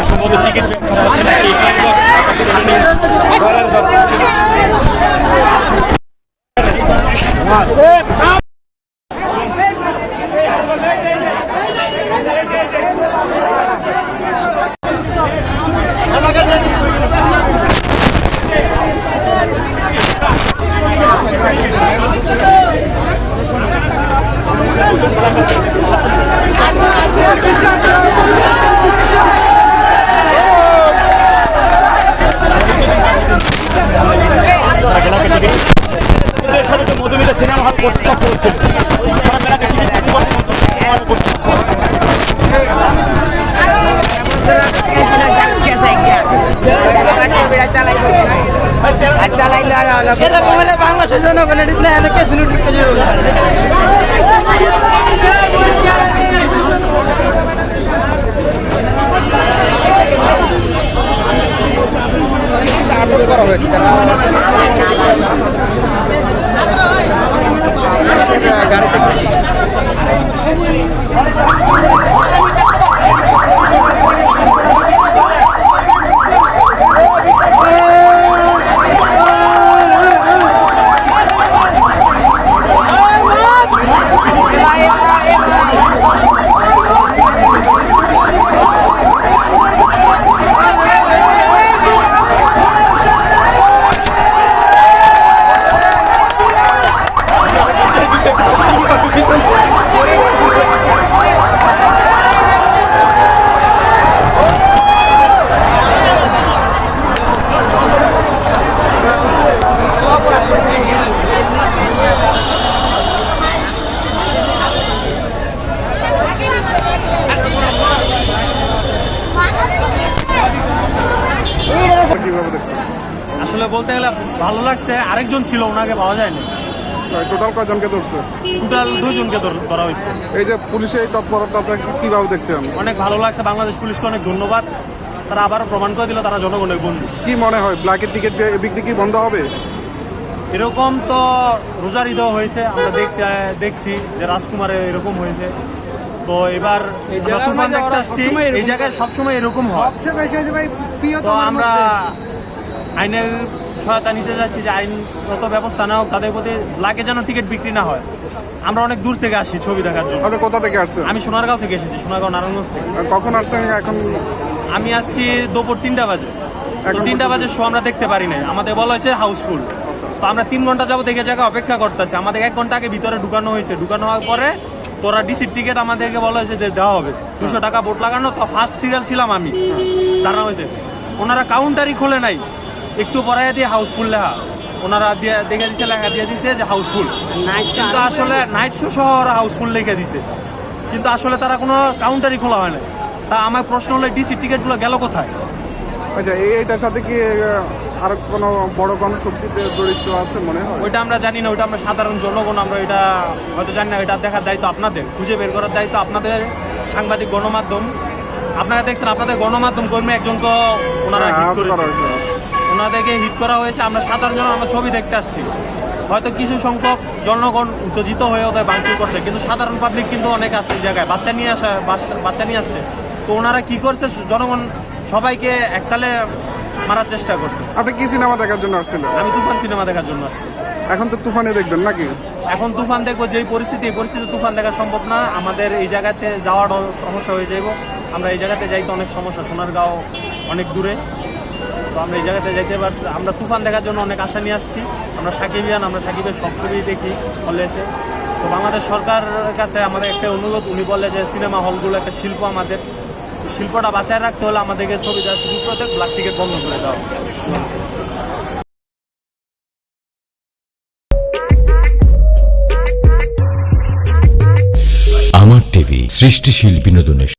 সম্ভবত টিকিট বের করা হচ্ছে নাকি? করার দরকার মেলাকে টিকিট এদের সাথে তো মধুমিতা সিনেমা হল কর্তৃপক্ষ হচ্ছে তারা মেলাকে টিকিট বিক্রি করতে আর আর আলাদা বাংলাদেশের জনগণের আটক করা হয়েছে কীভাবে দেখছেন আসলে বলতে গেলে ভালো লাগছে আরেকজন ছিল ওনাকে পাওয়া যায়নি। টোটাল কয়জনকে ধরছে? টোটাল দুজনকে ধর- হয়েছে। এই যে পুলিশের এই তৎপরতা আপনারা কীভাবে দেখছেন? অনেক ভালো লাগছে বাংলাদেশ পুলিশকে অনেক ধন্যবাদ। তারা আবারও প্রমাণ করে দিল তারা জনগণের বন্ধু। কি মনে হয় ব্ল্যাকের টিকিট বিক্রি কি বন্ধ হবে? এরকম তো রোজার ঈদও হয়েছে আমরা দেখতে দেখছি যে রাজকুমারে এরকম হয়েছে। তো এবার এই জায়গায় সবসময় এরকম। হয়। তো আমরা আইনের সহায়তা নিতে যাচ্ছি যে আইনগত ব্যবস্থা না হোক তাদের প্রতি লাগে যেন টিকিট বিক্রি না হয়। আমরা অনেক দূর থেকে আসি ছবি দেখার জন্য। আপনি কোথা থেকে আসছেন? আমি সোনারগাঁও থেকে এসেছি সোনারগাঁও নারায়ণগঞ্জ থেকে। কখন আসছেন এখন? আমি আসছি দুপুর তিনটা বাজে। তিনটা বাজে শো আমরা দেখতে পারি নাই। আমাদের বলা হয়েছে হাউসফুল। তো আমরা তিন ঘণ্টা যাব দেখে জায়গা অপেক্ষা করতেছি। আমাদের এক ঘণ্টা আগে ভিতরে ঢুকানো হয়েছে। ঢুকানো হওয়ার পরে তোরা ডিসির টিকিট আমাদেরকে বলা হয়েছে যে দেওয়া হবে। দুশো টাকা বোট লাগানো তো ফার্স্ট সিরিয়াল ছিলাম আমি। জানা হয়েছে। ওনারা কাউন্টারই খোলে নাই। একটু পরে দিয়ে হাউসফুল লেখা। ওনারা দিয়ে দেখে দিছে লেখা দিয়ে দিছে যে হাউসফুল কিন্তু আসলে নাইট শো সহ ওরা হাউসফুল লিখে দিছে। কিন্তু আসলে তারা কোনো কাউন্টারই খোলা হয় না তা আমার প্রশ্ন হলো ডিসি টিকিটগুলো গেল কোথায়? আচ্ছা এইটার সাথে কি আর কোনো বড় কোনো শক্তিতে জড়িত আছে মনে হয়? ওইটা আমরা জানি না ওইটা আমরা সাধারণ জনগণ আমরা এটা হয়তো জানি না এটা দেখার দায়িত্ব আপনাদের। খুঁজে বের করার দায়িত্ব আপনাদের সাংবাদিক গণমাধ্যম। আপনারা দেখছেন আপনাদের গণমাধ্যম কর্মী একজনকে ওনারা ওনাদেরকে হিট করা হয়েছে। আমরা সাধারণ জন আমরা ছবি দেখতে আসছি। হয়তো কিছু সংখ্যক জনগণ উত্তেজিত হয়ে ওদের ভাঙচুর করছে কিন্তু সাধারণ পাবলিক কিন্তু অনেক আছে এই জায়গায়। বাচ্চা নিয়ে আসা বাচ্চা- নিয়ে আসছে। তো ওনারা কি করছে? জনগণ সবাইকে একতালে মারার চেষ্টা করছে। আপনি কি সিনেমা দেখার জন্য আসছিলেন? আমি তুফান সিনেমা দেখার জন্য আসছি। এখন তো তুফানে দেখবেন নাকি? এখন তুফান দেখব যেই পরিস্থিতি এই পরিস্থিতি তুফান দেখা সম্ভব না। আমাদের এই জায়গাতে যাওয়ার সমস্যা হয়ে যাইব। আমরা এই জায়গাতে যাইতে অনেক সমস্যা। সোনারগাঁও অনেক দূরে। তো আমরা এই জায়গাতে যাইতে পার আমরা তুফান দেখার জন্য অনেক আশা নিয়ে আসছি। আমরা সাকিবিয়ান আমরা সাকিবের সব ছবি দেখি হলে এসে। তো বাংলাদেশ সরকারের কাছে আমাদের একটা অনুরোধ, উনি বলে যে সিনেমা হলগুলো একটা শিল্প আমাদের। শিল্পটা বাঁচায় রাখতে হলে আমাদেরকে ছবি দেওয়ার সুযোগ করতে ব্লাক টিকিট বন্ধ করে দেওয়া আমার টিভি সৃষ্টিশীল বিনোদনের